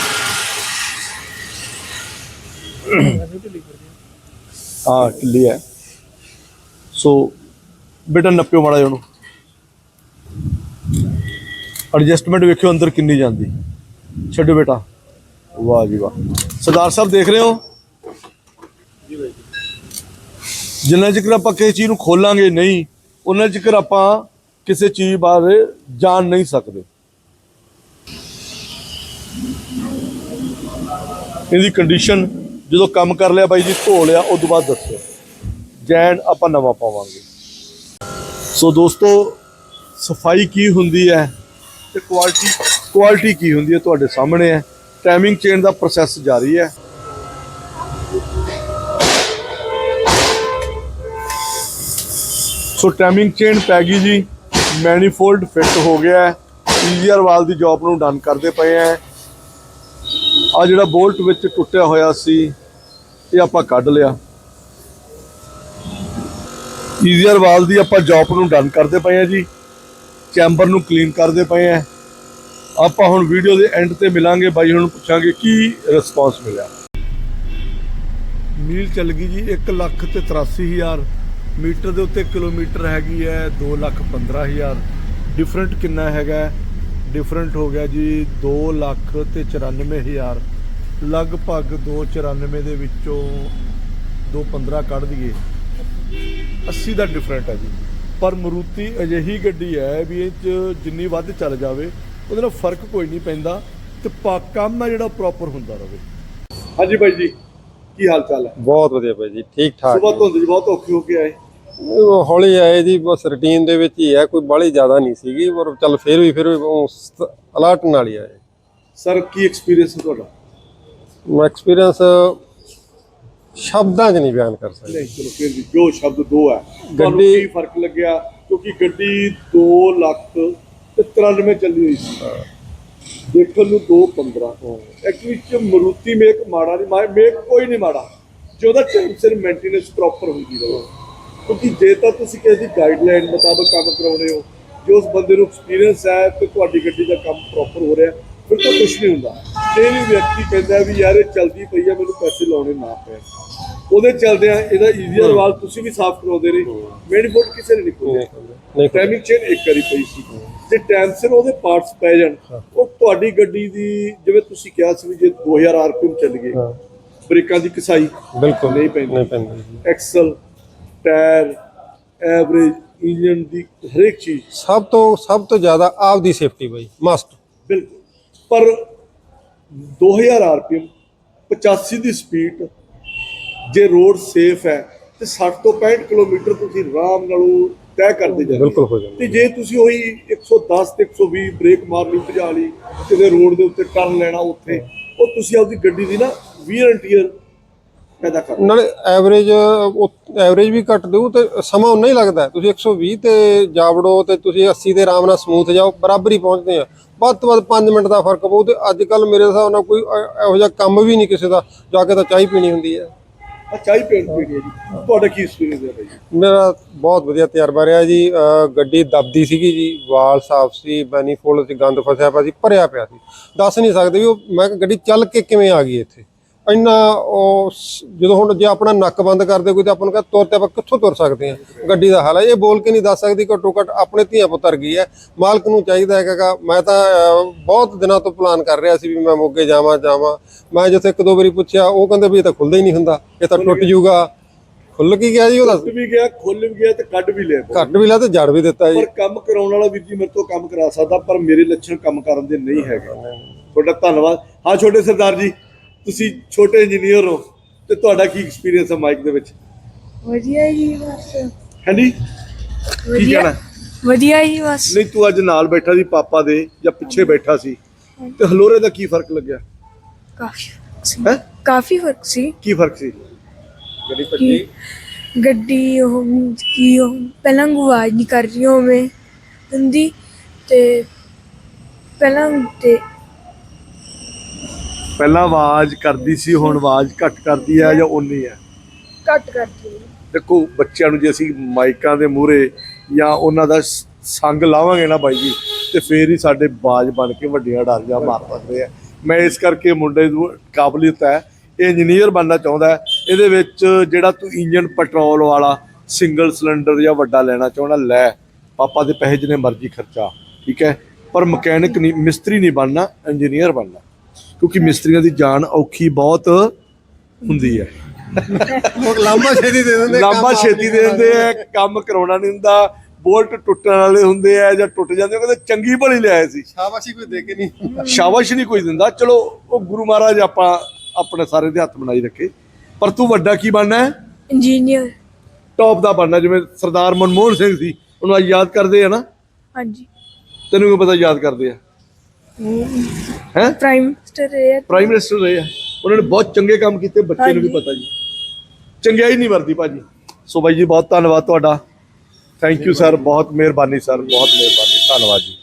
ਹਾਂ ਢਿੱਲੀ ਹੈ। ਸੋ, ਬੇਟਾ, ਨੱਪਿਓ ਮਾੜਾ ਜਿਹਾ ਉਹਨੂੰ। ਐਡਜਸਟਮੈਂਟ ਵੇਖਿਓ ਅੰਦਰ ਕਿੰਨੀ ਜਾਂਦੀ। ਛੱਡੋ ਬੇਟਾ। ਵਾਹ ਜੀ ਵਾਹ। ਸਰਦਾਰ ਸਾਹਿਬ, ਦੇਖ ਰਹੇ ਹੋ? ਜਿੰਨਾ ਚਿਰ ਆਪਾਂ ਕਿਸੇ ਚੀਜ਼ ਨੂੰ ਖੋਲਾਂਗੇ ਨਹੀਂ, ਉਹਨਾਂ ਚਿਰ ਆਪਾਂ ਕਿਸੇ ਚੀਜ਼ ਬਾਰੇ ਜਾਣ ਨਹੀਂ ਸਕਦੇ। ਇਹਦੀ ਕੰਡੀਸ਼ਨ ਜਦੋਂ ਕੰਮ ਕਰ ਲਿਆ ਬਾਈ ਜੀ, ਧੋ ਲਿਆ ਉਸ ਤੋਂ ਬਾਅਦ ਦੱਸੋ। ਜੈਨ ਆਪਾਂ ਨਵਾਂ ਪਾਵਾਂਗੇ। ਸੋ ਦੋਸਤੋ, ਸਫ਼ਾਈ ਕੀ ਹੁੰਦੀ ਹੈ ਤੇ ਕੁਆਲਿਟੀ ਕੁਆਲਿਟੀ ਕੀ ਹੁੰਦੀ ਹੈ ਤੁਹਾਡੇ ਸਾਹਮਣੇ ਹੈ। ਟਾਈਮਿੰਗ ਚੇਨ ਦਾ ਪ੍ਰੋਸੈਸ ਜਾਰੀ ਹੈ। ਸੋ ਟੈਮਿੰਗ ਚੇਨ ਪੈ ਗਈ ਜੀ। ਮੈਨੀਫੋਲਡ ਫਿੱਟ ਹੋ ਗਿਆ ਹੈ। ਈਜ਼ੀਅਰ ਵਾਲ ਦੀ ਜੌਬ ਨੂੰ ਡਨ ਕਰਦੇ ਪਏ ਆ ਆ ਜਿਹੜਾ ਬੋਲਟ ਵਿੱਚ ਟੁੱਟਿਆ ਹੋਇਆ ਸੀ, ਇਹ ਆਪਾਂ ਕੱਢ ਲਿਆ। ਈਜ਼ੀਅਰ ਵਾਲ ਦੀ ਆਪਾਂ ਜੌਬ ਨੂੰ ਡਨ ਕਰਦੇ ਪਏ ਆ ਜੀ। ਚੈਂਬਰ ਨੂੰ ਕਲੀਨ ਕਰਦੇ ਪਏ ਆ ਆਪਾਂ ਹੁਣ ਵੀਡੀਓ ਦੇ ਐਂਡ ਤੇ ਮਿਲਾਂਗੇ। ਬਾਈ ਹੁਣ ਪੁੱਛਾਂਗੇ ਕੀ ਰਿਸਪੌਂਸ ਮਿਲਿਆ। ਮੀਲ ਚੱਲ ਗਈ ਜੀ 1 ਲੱਖ ਤੇ 83000 ਮੀਟਰ ਦੇ ਉੱਤੇ ਕਿਲੋਮੀਟਰ ਹੈਗੀ ਹੈ 2 ਲੱਖ 15000 ਡਿਫਰੈਂਟ ਕਿੰਨਾ ਹੈਗਾ ਡਿਫਰੈਂਟ ਹੋ ਗਿਆ ਜੀ 2 ਲੱਖ ਤੇ 94000 ਲਗਭਗ 294 ਦੇ ਵਿੱਚੋਂ 215 ਕੱਢ ਦਈਏ। 80 ਦਾ ਡਿਫਰੈਂਟ ਹੈ ਜੀ। ਪਰ ਮਰੂਤੀ ਅਜਿਹੀ ਗੱਡੀ ਹੈ ਵੀ ਇਹ ਚ ਜਿੰਨੀ ਵੱਧ ਚੱਲ ਜਾਵੇ, ਉਹਦੇ ਨਾਲ ਫ਼ਰਕ ਕੋਈ ਨਹੀਂ ਪੈਂਦਾ ਤੇ ਪਾ ਕੰਮ ਆ ਜਿਹੜਾ ਪ੍ਰੋਪਰ ਹੁੰਦਾ ਰਹੇ ਹਾਂਜੀ ਬਾਈ ਜੀ। ਕੀ ਹਾਲ ਚਾਲ ਹੈ? ਬਹੁਤ ਵਧੀਆ ਭਾਈ ਜੀ ਠੀਕ ਠਾਕ ਸਵੇਰ ਧੁੰਦ ਜੀ ਬਹੁਤ ਔਖੀ ਹੋ ਕੇ ਆਏ। ਉਹ ਹੌਲੀ ਆਏ ਜੀ ਬਸ ਰੁਟੀਨ ਦੇ ਵਿੱਚ ਹੀ ਹੈ ਕੋਈ ਬਾਹਲੀ ਜ਼ਿਆਦਾ ਨਹੀਂ ਸੀਗੀ ਪਰ ਚੱਲ ਫਿਰ ਵੀ ਫਿਰ ਅਲਰਟ ਨਾਲ ਹੀ ਆਏ। ਸਰ ਕੀ ਐਕਸਪੀਰੀਅੰਸ ਹੈ ਤੁਹਾਡਾ? ਮੈਂ ਐਕਸਪੀਰੀਅੰਸ ਸ਼ਬਦਾਂ 'ਚ ਨਹੀਂ ਬਿਆਨ ਕਰ ਸਕਦਾ। ਨਹੀਂ ਚਲੋ ਫਿਰ ਵੀ ਜੋ ਸ਼ਬਦ ਦੋ ਹੈ ਗੱਡੀ- ਕੀ ਫ਼ਰਕ ਲੱਗਿਆ? ਕਿਉਂਕਿ ਗੱਡੀ 2 ਲੱਖ ਤੇ 93 ਚੱਲੀ ਹੋਈ ਸੀ। ਦੇਖਣ ਨੂੰ 215 ਐਕਚੁਅਲੀ ਚ ਮਰੂਤੀ ਮੇਕ ਮਾੜਾ ਨਹੀਂ ਮਾ- ਮੇਕ ਕੋਈ ਨਹੀਂ ਮਾੜਾ। ਜੇ ਉਹਦਾ ਟਾਈਮ ਸਿਰ ਮੇਨਟੇਨੈਂਸ ਪ੍ਰੋਪਰ ਹੁੰਦੀ ਰਹੇ। ਕਿਉਂਕਿ ਜੇ ਤਾਂ ਤੁਸੀਂ ਕਿਸੇ ਦੀ ਗਾਈਡਲਾਈਨ ਮੁਤਾਬਕ ਕੰਮ ਕਰਾਉਣੇ ਹੋ ਜੇ ਉਸ ਬੰਦੇ ਨੂੰ ਐਕਸਪੀਰੀਅੰਸ ਹੈ ਤੇ ਤੁਹਾਡੀ ਗੱਡੀ ਦਾ ਕੰਮ ਪ੍ਰੋਪਰ ਹੋ ਰਿਹਾ ਫਿਰ ਤਾਂ ਕੁਝ ਨਹੀਂ ਹੁੰਦਾ। ਜੇ ਵੀ ਵਿਅਕਤੀ ਕਹਿੰਦਾ ਵੀ ਯਾਰ ਇਹ ਚਲਦੀ ਪਈ ਆ ਮੈਨੂੰ ਪੈਸੇ ਲਾਉਣੇ ਨਾ ਪੈਣ ਉਹਦੇ ਚਲਦਿਆਂ ਇਹਦਾ ਈਜ਼ੀਅਰ ਵਾਲ ਤੁਸੀਂ ਵੀ ਸਾਫ਼ ਕਰਾਉਂਦੇ ਰਹੇ। ਮੈਨੀਫੋਲਡ ਕਿਸੇ ਨੇ ਨਹੀਂ ਖੋਲਿਆ। ਨਹੀਂ ਟਾਈਮਿੰਗ ਚੇਨ ਇੱਕ ਵਾਰੀ ਪਈ ਸੀ। ਤੇ ਟਾਈਮ ਸਿਰ ਉਹਦੇ ਪਾਰਟਸ ਪੈ ਜਾਣ। ਉਹ ਤੁਹਾਡੀ ਗੱਡੀ ਦੀ ਜਿਵੇਂ ਤੁਸੀਂ ਕਿਹਾ ਸੀ ਵੀ ਜੇ 2000 ਆਰਪੀਐਮ ਚੱਲ ਗਏ ਹਾਂ, ਬ੍ਰੇਕਾਂ ਦੀ ਕਸਾਈ ਬਿਲਕੁਲ ਨਹੀਂ ਪੈਂਦੀ। ਨਹੀਂ ਪੈਂਦੀ ਜੀ। ਐਕਸਲ ਟਾਇਰ ਐਵਰੇਜ ਇੰਜਨ ਦੀ ਹਰੇਕ ਚੀਜ਼ ਸਭ ਤੋਂ ਸਭ ਤੋਂ ਜ਼ਿਆਦਾ ਆਪ ਦੀ ਸੇਫਟੀ ਬਾਈ ਮਸਟ ਬਿਲਕੁਲ ਪਰ 2000 ਆਰਪੀਐਮ 85 ਦੀ ਸਪੀਡ ਜੇ ਰੋਡ ਸੇਫ ਹੈ ਤੇ 60 ਤੋਂ 65 ਕਿਲੋਮੀਟਰ ਤੁਸੀਂ ਆਰਾਮ ਨਾਲ ਉਹ ਤੈਅ ਕਰਦੇ ਜਾਂਦੇ ਬਿਲਕੁਲ ਹੋ ਜਾਂਦਾ ਤੇ ਜੇ ਤੁਸੀਂ ਉਹੀ 110 ਤੇ 120 ਬ੍ਰੇਕ ਮਾਰ ਲਈ ਭਜਾ ਲਈ ਕਿਤੇ ਰੋਡ ਦੇ ਉੱਤੇ ਟਰਨ ਲੈਣਾ ਉੱਥੇ ਉਹ ਤੁਸੀਂ ਆਪਦੀ ਗੱਡੀ ਦੀ ਨਾ ਵੀਅਰ ਐਂਡ ਟੀਅਰ ਪੈਦਾ ਕਰ ਨਾਲੇ ਐਵਰੇਜ ਐਵਰੇਜ ਵੀ ਘੱਟ ਦਿਓ ਤੇ ਸਮਾਂ ਉਨਾ ਹੀ ਲੱਗਦਾ। ਤੁਸੀਂ 120 ਤੇ ਜਾਵੜੋ ਤੇ ਤੁਸੀਂ 80 ਦੇ ਆਰਾਮ ਨਾਲ ਸਮੂਥ ਜਾਓ ਬਰਾਬਰ ਹੀ ਪਹੁੰਚਦੇ ਆ। ਵੱਧ ਤੋਂ ਵੱਧ 5 ਮਿੰਟ ਦਾ ਫ਼ਰਕ ਪਊ ਤੇ ਅੱਜ ਕੱਲ ਮੇਰੇ ਹਿਸਾਬ ਨਾਲ ਕੋਈ ਇਹੋ ਜਿਹਾ ਕੰਮ ਵੀ ਨਹੀਂ ਕਿਸੇ ਦਾ ਜਾ ਕੇ ਤਾਂ ਚਾਹ ਪੀਣੀ ਹੁੰਦੀ ਹੈ। ਆ ਪੇਂਟ ਪੀੜੀ ਹੈ ਜੀ। ਤੁਹਾਡਾ ਕੀ ਐਕਸਪੀਰੀਅੰਸ ਹੈ ਭਾਈ? ਮੇਰਾ ਬਹੁਤ ਵਧੀਆ ਤਜਰਬਾ ਰਿਹਾ ਜੀ। ਅ, ਗੱਡੀ ਦਬਦੀ ਸੀਗੀ ਜੀ ਵਾਲ ਸਾਫ਼ ਸੀ ਬੈਨੀਫੋਲਡ ਤੇ ਗੰਦ ਫਸਿਆ ਪਿਆ ਸੀ ਭਰਿਆ ਪਿਆ ਸੀ। ਦੱਸ ਨਹੀਂ ਸਕਦੇ ਵੀ ਉਹ ਮੈਂ ਕਿਹਾ ਗੱਡੀ ਚੱਲ ਕੇ ਕਿਵੇਂ ਆ ਗਈ ਇੱਥੇ? ਇੰਨਾ ਉਹ ਸ- ਜਦੋਂ ਹੁਣ ਜੇ ਆਪਣਾ ਨੱਕ ਬੰਦ ਕਰਦੇ ਕੋਈ ਤਾਂ ਆਪਾਂ ਨੂੰ ਕਹ ਤੁਰ ਤੇ ਆਪਾਂ ਕਿੱਥੋਂ ਤੁਰ ਸਕਦੇ ਹਾਂ? ਗੱਡੀ ਦਾ ਹਾਲ ਹੈ। ਇਹ ਬੋਲ ਕੇ ਨਹੀਂ ਦੱਸ ਸਕਦੀ ਘੱਟੋ ਘੱਟ ਆਪਣੇ ਧੀਆਂ ਪੁੱਤਰ ਗਈ ਹੈ। ਮਾਲਕ ਨੂੰ ਚਾਹੀਦਾ ਹੈ ਕਿ ਮੈਂ ਤਾਂ ਬਹੁਤ ਦਿਨਾਂ ਤੋਂ ਪਲਾਨ ਕਰ ਰਿਹਾ ਸੀ ਵੀ ਮੈਂ ਮੋਗੇ ਜਾਵਾਂ ਜਾਵਾਂ। ਮੈਂ ਜਿੱਥੇ ਇੱਕ ਦੋ ਵਾਰੀ ਪੁੱਛਿਆ ਉਹ ਕਹਿੰਦੇ ਵੀ ਇਹ ਤਾਂ ਖੁੱਲਦਾ ਹੀ ਨਹੀਂ ਹੁੰਦਾ। ਇਹ ਤਾਂ ਟੁੱਟ ਜੂਗਾ। ਖੁੱਲ ਕੀ ਗਿਆ ਜੀ ਉਹਦਾ? ਟੁੱਟ ਵੀ ਗਿਆ ਖੁੱਲ ਵੀ ਗਿਆ ਤੇ ਕੱਢ ਵੀ ਲਿਆ। ਘੱਟ ਵੀ ਲਾ ਤੇ ਜੜ ਵੀ ਦਿੱਤਾ ਜੀ। ਪਰ ਕੰਮ ਕਰਾਉਣ ਵਾਲਾ ਵੀਰ ਜੀ ਮੇਰੇ ਤੋਂ ਕੰਮ ਕਰਾ ਸਕਦਾ ਪਰ ਮੇਰੇ ਲੱਛਣ ਕੰਮ ਕਰਨ ਦੇ ਨਹੀਂ ਹੈਗੇ। ਤੁਹਾਡਾ ਧੰਨਵਾਦ। ਹਾਂ ਛੋਟੇ ਸਰਦਾਰ ਜੀ। ਤੁਸੀਂ ਛੋਟੇ ਇੰਜੀਨੀਅਰ ਹੋ ਤੇ ਤੁਹਾਡਾ ਕੀ ਐਕਸਪੀਰੀਅੰਸ ਹੈ ਮਾਈਕ ਦੇ ਵਿੱਚ? ਵਧੀਆ ਜੀ ਬਸ। ਹਾਂਜੀ ਕੀ ਵਧੀਆ ਕਹਿਣਾ? ਵਧੀਆ ਜੀ ਬਸ। ਨਹੀਂ ਤੂੰ ਅੱਜ ਨਾਲ ਬੈਠਾ ਸੀ ਪਾਪਾ ਦੇ ਜਾਂ ਪਿੱਛੇ ਬੈਠਾ ਸੀ। ਤੇ ਹਲੋਰੇ ਦਾ ਕੀ ਫ਼ਰਕ ਲੱਗਿਆ? ਕਾਫੀ ਫ਼ਰਕ ਸੀ। ਹੈ? ਕਾਫੀ ਫ਼ਰਕ ਸੀ। ਕੀ ਫ਼ਰਕ ਸੀ? ਗੱਡੀ ਕਿ? ਗੱਡੀ ਉਹ ਕੀ ਉਹ ਪਹਿਲਾਂ ਆਵਾਜ਼ ਨਹੀਂ ਕਰ ਰਹੀ ਹੋਵੇ ਹੁੰਦੀ ਤੇ ਪਹਿਲਾਂ ਤੇ ਪਹਿਲਾਂ ਆਵਾਜ਼ ਕਰਦੀ ਸੀ ਹੁਣ ਆਵਾਜ਼ ਘੱਟ ਕਰਦੀ ਹੈ ਜਾਂ ਓਨੀ ਹੈ? ਘੱਟ ਕਰਦੀ ਦੇਖੋ ਬੱਚਿਆਂ ਨੂੰ ਜੇ ਅਸੀਂ ਮਾਈਕਾਂ ਦੇ ਮੂਹਰੇ ਜਾਂ ਉਹਨਾਂ ਦਾ ਸ- ਸੰਗ ਲਾਵਾਂਗੇ ਨਾ ਬਾਈ ਜੀ ਤੇ ਫੇਰ ਹੀ ਸਾਡੇ ਬਾਜ ਬਣ ਕੇ ਵੱਡੀਆਂ ਡਾਰੀਆਂ ਮਾਰ ਸਕਦੇ ਆ। ਮੈਂ ਇਸ ਕਰਕੇ ਮੁੰਡੇ ਨੂੰ ਕਾਬਲੀਅਤ ਹੈ ਇਹ ਇੰਜੀਨੀਅਰ ਬਣਨਾ ਚਾਹੁੰਦਾ ਹੈ। ਇਹਦੇ ਵਿੱਚ ਜਿਹੜਾ ਤੂੰ ਇੰਜਨ ਪੈਟਰੋਲ ਵਾਲਾ ਸਿੰਗਲ ਸਿਲੰਡਰ ਜਾਂ ਵੱਡਾ ਲੈਣਾ ਚਾਹੁੰਦਾ ਲੈ ਪਾਪਾ ਦੇ ਪੈਸੇ ਜਿੰਨੇ ਮਰਜ਼ੀ ਖਰਚਾ ਠੀਕ ਹੈ? ਪਰ ਮਕੈਨਿਕ ਨਹੀਂ ਮਿਸਤਰੀ ਨਹੀਂ ਬਣਨਾ ਇੰਜੀਨੀਅਰ ਬਣਨਾ। ਕਿਉਂਕਿ ਮਿਸਤਰੀਆਂ ਦੀ ਜਾਨ ਔਖੀ ਬਹੁਤ ਹੁੰਦੀ ਹੈ। ਉਹ ਲਾਂਬਾ ਛੇਤੀ ਦੇ ਦਿੰਦੇ ਲਾਂਬਾ ਛੇਤੀ ਦੇ ਦਿੰਦੇ ਆ ਕੰਮ ਕਰਾਉਣਾ ਨਹੀਂ ਹੁੰਦਾ ਬੋਲਟ ਟੁੱਟਣ ਵਾਲੇ ਹੁੰਦੇ ਆ ਜਾਂ ਟੁੱਟ ਜਾਂਦੇ ਉਹ ਕਹਿੰਦੇ ਚੰਗੀ ਭਲੀ ਲਿਆਏ ਸੀ। ਸ਼ਾਬਾਸ਼ੀ ਕੋਈ ਦੇ ਕੇ ਨਹੀਂ। ਸ਼ਾਬਾਸ਼ ਨਹੀਂ ਕੋਈ ਦਿੰਦਾ। ਚਲੋ ਉਹ ਗੁਰੂ ਮਹਾਰਾਜ ਆਪਾਂ ਆਪਣੇ ਸਾਰੇ ਦੇ ਹੱਥ ਬਣਾਈ ਰੱਖੇ। ਪਰ ਤੂੰ ਵੱਡਾ ਕੀ ਬਣਨਾ ਹੈ? ਇੰਜੀਨੀਅਰ ਟੌਪ ਦਾ ਬਣਨਾ ਜਿਵੇਂ ਸਰਦਾਰ ਮਨਮੋਹਨ ਸਿੰਘ ਸੀ ਉਹਨੂੰ ਅੱਜ ਯਾਦ ਕਰਦੇ ਆ ਨਾ? ਹਾਂਜੀ। ਤੈਨੂੰ ਕੀ ਪਤਾ ਯਾਦ ਕਰਦੇ ਆ? ਹੈ। ਪ੍ਰਾਈਮ ਮਿਨਿਸਟਰ ਹੈ ਪ੍ਰਾਈਮ ਮਿਨਿਸਟਰ ਰਹੇ ਆ। ਉਹਨਾਂ ਨੇ ਬਹੁਤ ਚੰਗੇ ਕੰਮ ਕੀਤੇ ਬੱਚੇ ਨੂੰ ਵੀ। ਪਤਾ ਜੀ। ਚੰਗਿਆਈ ਨਹੀਂ ਵਰਦੀ ਭਾਜੀ। ਸੋ ਬਾਈ ਜੀ ਬਹੁਤ ਧੰਨਵਾਦ ਤੁਹਾਡਾ। ਥੈਂਕ ਯੂ ਸਰ ਬਹੁਤ ਮਿਹਰਬਾਨੀ ਸਰ ਬਹੁਤ ਮਿਹਰਬਾਨੀ। ਧੰਨਵਾਦ ਜੀ।